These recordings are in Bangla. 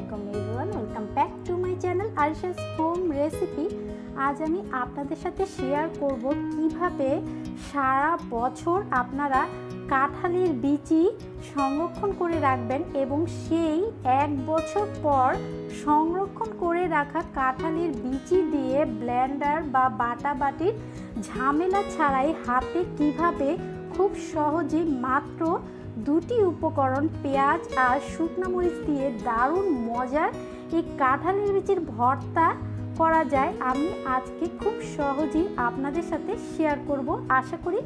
আলাইকুম everyone welcome back to my channel Arisha's home recipe আজ আমি আপনাদের সাথে শেয়ার করব কীভাবে সারা বছর আপনারা কাঁঠালের বিচি সংরক্ষণ করে রাখবেন এবং সেই এক বছর পর সংরক্ষণ করে রাখা কাঁঠালের বিচি দিয়ে ব্লেন্ডার বা বাটাবাটির ঝামেলা ছাড়াই হাতে কীভাবে খুব সহজে মাত্র দুটি উপকরণ পেঁয়াজ আর শুকনো মরিচ দিয়ে দারুণ মজার এই কাঁঠালের বিচির ভর্তা করা যায়। আমি আজকে খুব সহজেই আপনাদের সাথে শেয়ার করব। আশা করি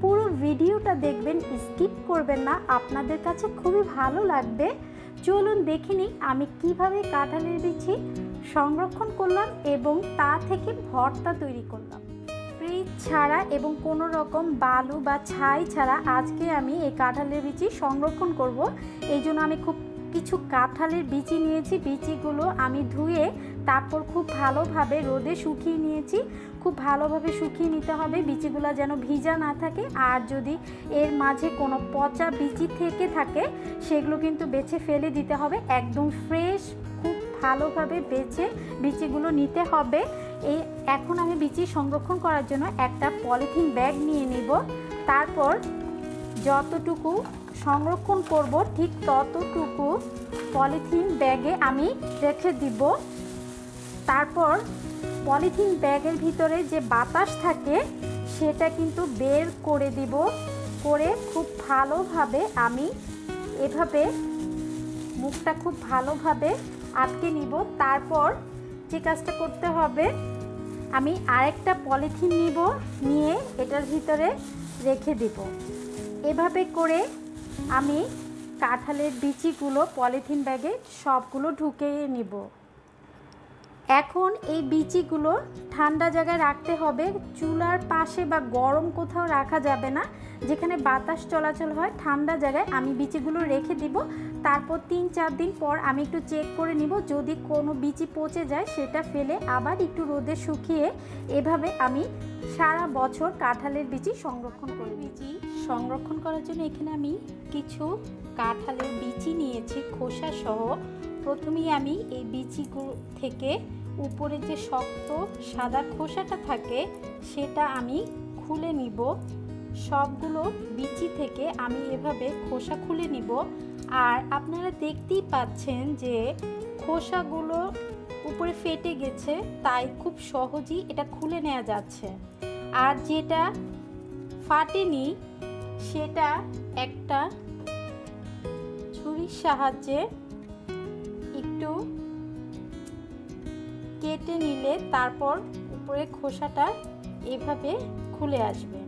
পুরো ভিডিওটা দেখবেন স্কিপ করবেন না। আপনাদের কাছে খুবই ভালো লাগবে। চলুন দেখে নিই আমি কীভাবে কাঁঠালের বিচি সংরক্ষণ করলাম এবং তা থেকে ভর্তা তৈরি করলাম ছাড়া এবং কোনো রকম বালু বা ছাই ছাড়া আজকে আমি এই কাঁঠালের বিচি সংরক্ষণ করব। এই জন্য আমি খুব কিছু কাঁঠালের বিচি নিয়েছি। বিচিগুলো আমি ধুয়ে তারপর খুব ভালোভাবে রোদে শুকিয়ে নিয়েছি। খুব ভালোভাবে শুকিয়ে নিতে হবে। বিচিগুলো যেন ভিজা না থাকে। আর যদি এর মাঝে কোনো পচা বিচি থেকে থাকে, সেগুলো কিন্তু বেছে ফেলে দিতে হবে। একদম ফ্রেশ, খুব ভালোভাবে বেছে বিচিগুলো নিতে হবে। এই এখন আমি বিচি সংরক্ষণ করার জন্য একটা পলিথিন ব্যাগ নিয়ে নিব। তারপর যতটুকু সংরক্ষণ করব, ঠিক ততটুকু পলিথিন ব্যাগে আমি রেখে দিব। তারপর পলিথিন ব্যাগের ভিতরে যে বাতাস থাকে, সেটা কিন্তু বের করে দিব। করে খুব ভালোভাবে আমি এভাবে মুখটা খুব ভালোভাবে আটকে নিব। তারপর যে কাজটা করতে হবে আমি আরেকটা পলিথিন নিব, নিয়ে এটার ভিতরে রেখে দেব। এভাবে করে আমি কাঁঠালের বিচিগুলো পলিথিন ব্যাগে সবগুলো ঢুকিয়ে নিব। এখন এই বিচিগুলো ঠান্ডা জায়গায় রাখতে হবে। চুলার পাশে বা গরম কোথাও রাখা যাবে না। যেখানে বাতাস চলাচল হয়, ঠান্ডা জায়গায় আমি বিচিগুলো রেখে দিব। তারপর তিন চার দিন পর আমি একটু চেক করে নিব। যদি কোনো বিচি পচে যায়, সেটা ফেলে আবার একটু রোদে শুকিয়ে এভাবে আমি সারা বছর কাঁঠালের বিচি সংরক্ষণ করে বিচি সংরক্ষণ করার জন্য এখানে আমি কিছু কাঁঠালের বিচি নিয়েছি, খোসা সহ। প্রথমেই আমি এই বিচিগুলো থেকে উপরে যে শক্ত সাদা খোসাটা থাকে, সেটা আমি খুলে নিব। সবগুলো বিচি থেকে আমি এভাবে খোসা খুলে নিব। আর আপনারা দেখতেই পাচ্ছেন যে খোসাগুলো উপরে ফেটে গেছে, তাই খুব সহজেই এটা খুলে নেওয়া যাচ্ছে। আর যেটা ফাটেনি, সেটা একটা ছুরির সাহায্যে একটু কেটে নিলে তারপর উপরে খোসাটা এভাবে খুলে আসবে।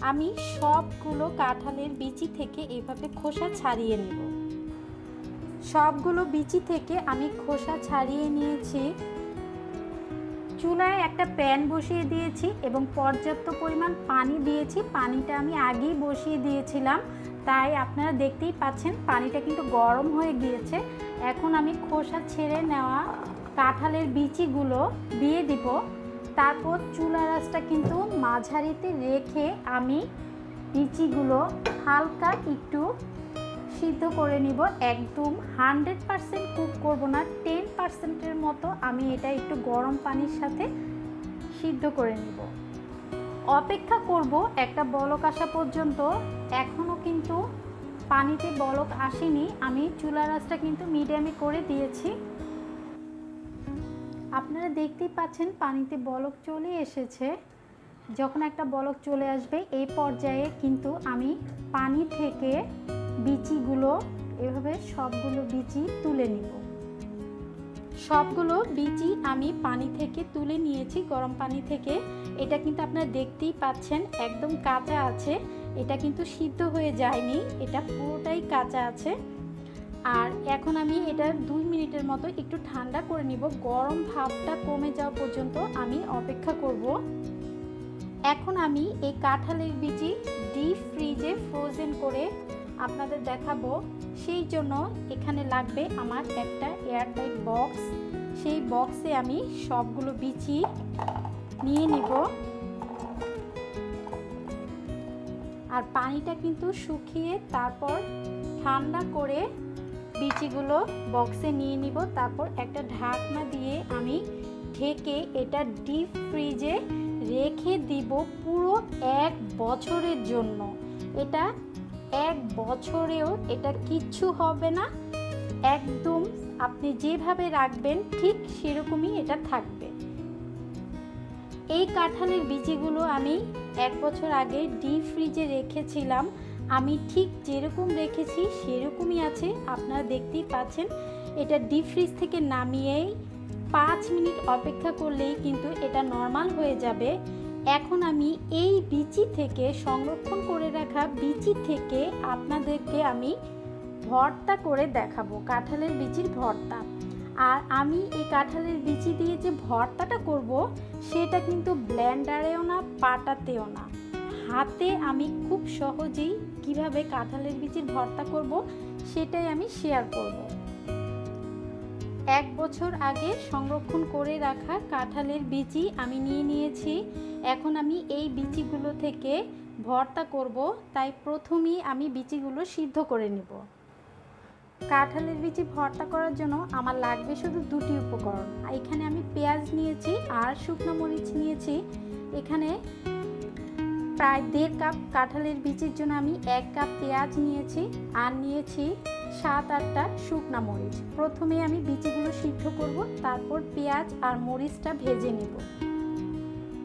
আমি সবগুলো কাঁঠালের বিচি থেকে এভাবে খোসা ছাড়িয়ে নেব। সবগুলো বিচি থেকে আমি খোসা ছাড়িয়ে নিয়েছি। চুলায় একটা প্যান বসিয়ে দিয়েছি এবং পর্যাপ্ত পরিমাণ পানি দিয়েছি। পানিটা আমি আগেই বসিয়ে দিয়েছিলাম। তাই আপনারা দেখতেই পাচ্ছেন, পানিটা কিন্তু গরম হয়ে গিয়েছে। এখন আমি খোসা ছেড়ে নেওয়া কাঁঠালের বিচিগুলো দিয়ে দিব। তারপর চুলা রাসটা কিন্তু মাঝারিতে রেখে আমি বিচিগুলো হালকা একটু সিদ্ধ করে নিব। একদম হান্ড্রেড পারসেন্ট কুক করব না, টেন পার্সেন্টের মতো আমি এটা একটু গরম পানির সাথে সিদ্ধ করে নিব। অপেক্ষা করব একটা বলক আসা পর্যন্ত। এখনও কিন্তু পানিতে বলক আসেনি। আমি চুলা রাসটা কিন্তু মিডিয়ামে করে দিয়েছি। আপনারা দেখতেই পাচ্ছেন পানিতে বলক চলে এসেছে। যখন একটা বলক চলে আসবে, এই পর্যায়ে কিন্তু আমি পানি থেকে বিচিগুলো, এভাবে সবগুলো বিচি তুলে নিব। সবগুলো বিচি আমি পানি থেকে তুলে নিয়েছি, গরম পানি থেকে। এটা কিন্তু আপনারা দেখতেই পাচ্ছেন, একদম কাঁচা আছে। এটা কিন্তু সিদ্ধ হয়ে যায়নি, এটা পুরোটাই কাঁচা আছে। আর এখন আমি এটা দুই মিনিটের মতো একটু ঠান্ডা করে নিব। গরম ভাবটা কমে যাওয়া পর্যন্ত আমি অপেক্ষা করব। এখন আমি এই কাঁঠালের বিচি ডিপ ফ্রিজে ফ্রোজেন করে আপনাদের দেখাবো। সেই জন্য এখানে লাগবে আমার একটা এয়ারটাইট বক্স সেই বক্সে আমি সবগুলো বিচি নিয়ে নিব। আর পানিটা কিন্তু শুকিয়ে তারপর ঠান্ডা করে বিচিগুলো বক্সে নিয়ে নিব, তারপর একটা ঢাকনা দিয়ে আমি ঢেকে এটা ডিপ ফ্রিজে রেখে দিব পুরো এক বছরের জন্য। এটা এক বছরেও এটা কিচ্ছু হবে না। একদম আপনি যেভাবে রাখবেন ঠিক সেরকমই এটা থাকবে। এই কাঁঠালের বিচিগুলো আমি এক বছর আগে ডিপ ফ্রিজে রেখেছিলাম। আমি ঠিক যেরকম রেখেছি সেরকমই আছে, আপনারা দেখতেই পাচ্ছেন। এটা ডিপ ফ্রিজ থেকে নামিয়েই পাঁচ মিনিট অপেক্ষা করলেই কিন্তু এটা নর্মাল হয়ে যাবে। এখন আমি এই বিচি থেকে সংরক্ষণ করে রাখা বিচি থেকে আপনাদেরকে আমি ভর্তা করে দেখাবো, কাঁঠালের বিচির ভর্তা। আর আমি এই কাঁঠালের বিচি দিয়ে যে ভর্তাটা করব, সেটা কিন্তু ব্লেন্ডারেও না, পাটাতেও না। হাতে আমি খুব সহজেই কীভাবে কাঁঠালের বিচির ভর্তা করব সেটাই আমি শেয়ার করব। এক বছর আগে সংরক্ষণ করে রাখা কাঁঠালের বিচি আমি নিয়ে নিয়েছি। এখন আমি এই বিচিগুলো থেকে ভর্তা করব, তাই প্রথমেই আমি বিচিগুলো সিদ্ধ করে নেব। কাঁঠালের বিচি ভর্তা করার জন্য আমার লাগবে শুধু দুটি উপকরণ। এখানে আমি পেঁয়াজ নিয়েছি, আর শুকনো মরিচ নিয়েছি। এখানে প্রায় দেড় কাপ কাঁঠালের বিচির জন্য আমি এক কাপ পেঁয়াজ নিয়েছি আর নিয়েছি সাত আটটা শুকনা মরিচ। প্রথমে আমি বিচিগুলো সিদ্ধ করব, তারপর পেঁয়াজ আর মরিচটা ভেজে নেব।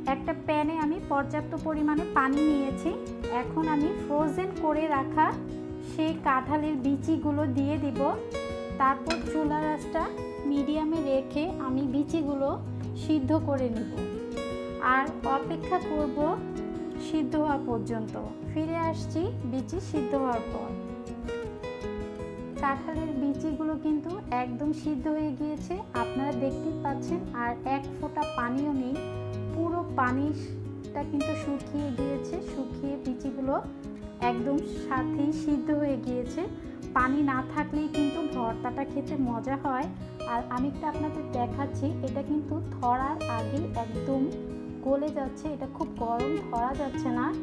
একটা প্যানে আমি পর্যাপ্ত পরিমাণে পানি নিয়েছি। এখন আমি ফ্রোজেন করে রাখা সেই কাঁঠালের বিচিগুলো দিয়ে দিব। তারপর চুলা রাসটা মিডিয়ামে রেখে আমি বিচিগুলো সিদ্ধ করে নেব। আর অপেক্ষা করব সিদ্ধ হওয়া পর্যন্ত। ফিরে আসছি বিচি সিদ্ধ হওয়ার পর। কাঁঠালের বিচিগুলো কিন্তু একদম সিদ্ধ হয়ে গিয়েছে, আপনারা দেখতেই পাচ্ছেন, আর এক ফোঁটা পানিও নেই। পুরো পানিটা কিন্তু শুকিয়ে গিয়েছে, শুকিয়ে বিচিগুলো একদম সাথেই সিদ্ধ হয়ে গিয়েছে। পানি না থাকলেই কিন্তু ভর্তাটা খেতে মজা হয়। আর আমি একটা আপনাদের দেখাচ্ছি, এটা কিন্তু ধরার আগে একদম গলে যাচ্ছে, এটা খুব গরম, ধরা যাচ্ছে না।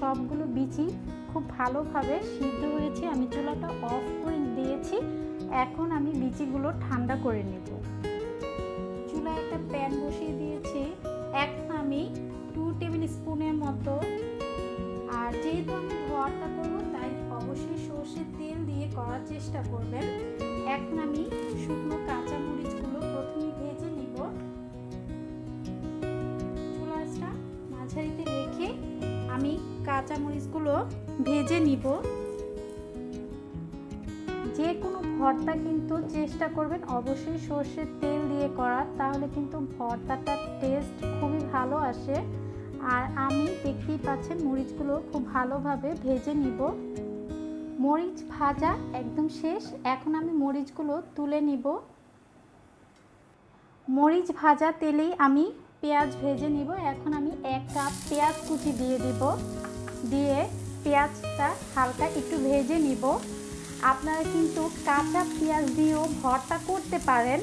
সবগুলো বিচি খুব ভালোভাবে সিদ্ধ হয়েছে। আমি চুলাটা অফ করে দিয়েছি। এখন আমি বিচিগুলো ঠান্ডা করে নেব। চুলায় একটা প্যান বসিয়ে দিয়েছি। এখন আমি টু টেবিল স্পুনের মতো। আর যেহেতু আমি ভর্তা করব, তাই অবশ্যই সর্ষের তেল দিয়ে করার চেষ্টা করবেন। এখন আমি শুকনো কাঁচা আমি কাঁচামরিচগুলো ভেজে নিব। যে কোনো ভর্তা কিন্তু চেষ্টা করবেন অবশ্যই সর্ষের তেল দিয়ে করার তাহলে কিন্তু ভর্তাটার টেস্ট খুবই ভালো আসে। আর আমি দেখতেই পাচ্ছেন মরিচগুলো খুব ভালোভাবে ভেজে নিব। মরিচ ভাজা একদম শেষ, এখন আমি মরিচগুলো তুলে নিব। মরিচ ভাজা তেলেই আমি পেঁয়াজ ভেজে নিব। এখন আমি এক কাপ পেঁয়াজ কুচি দিয়ে দিব। দিয়ে পেঁয়াজটা হালকা একটু ভেজে নিব। আপনারা কিন্তু কাঁচা পেঁয়াজ দিয়েও ভর্তা করতে পারেন।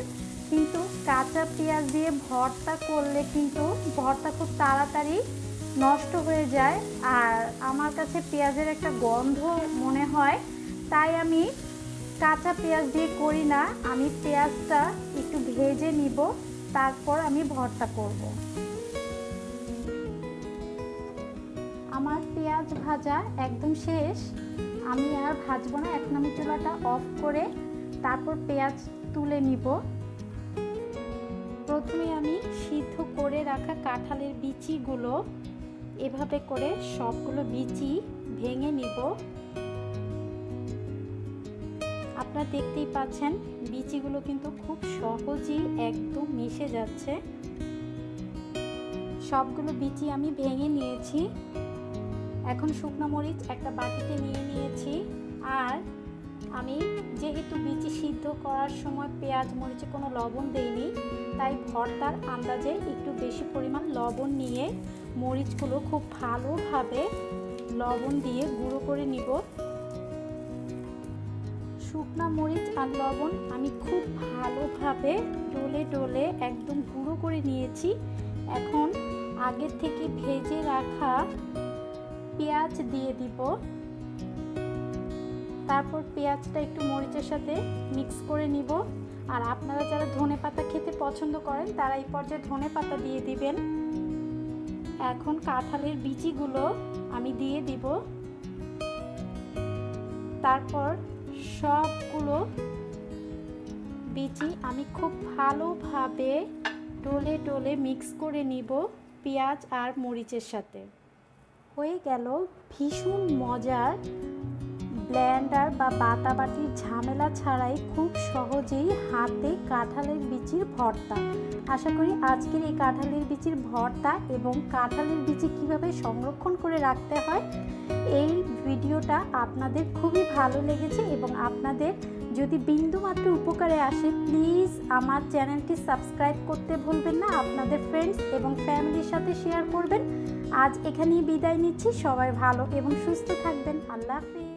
কিন্তু কাঁচা পেঁয়াজ দিয়ে ভর্তা করলে কিন্তু ভর্তা খুব তাড়াতাড়ি নষ্ট হয়ে যায়। আর আমার কাছে পেঁয়াজের একটা গন্ধ মনে হয়, তাই আমি কাঁচা পেঁয়াজ দিয়ে করি না। আমি পেঁয়াজটা একটু ভেজে নিব। তারপর আমি ভর্তা করব। আমার পেঁয়াজ ভাজা একদম শেষ। আমি আর ভাজবো না, এখন আমি চুলাটা অফ করে তারপর পেঁয়াজ তুলে নিব। প্রথমে আমি সিদ্ধ করে রাখা কাঁঠালের বিচিগুলো, এভাবে করে সবগুলো বিচি ভেঙে নিব। আপনারা দেখতেই পাচ্ছেন বিচিগুলো কিন্তু খুব সহজেই একদম মিশে যাচ্ছে। সবগুলো বিচি আমি ভেঙে নিয়েছি। এখন শুকনো মরিচ একটা বাটিতে নিয়ে নিয়েছি। আর আমি যেহেতু বিচি সিদ্ধ করার সময় পেঁয়াজ মরিচে কোনো লবণ দেইনি, তাই ভর্তার আন্দাজে একটু বেশি পরিমাণ লবণ নিয়ে মরিচগুলো খুব ভালোভাবে লবণ দিয়ে গুঁড়ো করে নিব। শুকনা মরিচ আর লবণ আমি খুব ভালোভাবে ডলে ডলে একদম গুঁড়ো করে নিয়েছি। এখন আগের থেকে ভেজে রাখা পেঁয়াজ দিয়ে দিব। তারপর পেঁয়াজটা একটু মরিচের সাথে মিক্স করে নিব। আর আপনারা যারা ধনে পাতা খেতে পছন্দ করেন, তারা এই পর্যায়ে ধনে পাতা দিয়ে দিবেন। এখন কাঁঠালের বিচিগুলো আমি দিয়ে দিব। তারপর সবগুলো বিচি আমি খুব ভালোভাবে ডলে ডলে মিক্স করে নিব পেঁয়াজ আর মরিচের সাথে। হয়ে গেল ভীষণ মজার ব্লেন্ডার বা বাটাবাটির ঝামেলা ছাড়াই খুব সহজেই হাতে কাঁঠালের বিচির ভর্তা। আশা করি আজকের এই কাঁঠালের বিচির ভর্তা এবং কাঁঠালের বিচি কীভাবে সংরক্ষণ করে রাখতে হয়, এই ভিডিওটা আপনাদের খুবই ভালো লেগেছে এবং আপনাদের যদি বিন্দুমাত্র উপকারে আসে, প্লিজ আমার চ্যানেলটি সাবস্ক্রাইব করতে ভুলবেন না, আপনাদের ফ্রেন্ডস এবং ফ্যামিলির সাথে শেয়ার করবেন। আজ এখানেই বিদায় নিচ্ছি, সবাই ভালো এবং সুস্থ থাকবেন, আল্লাহ হাফিজ।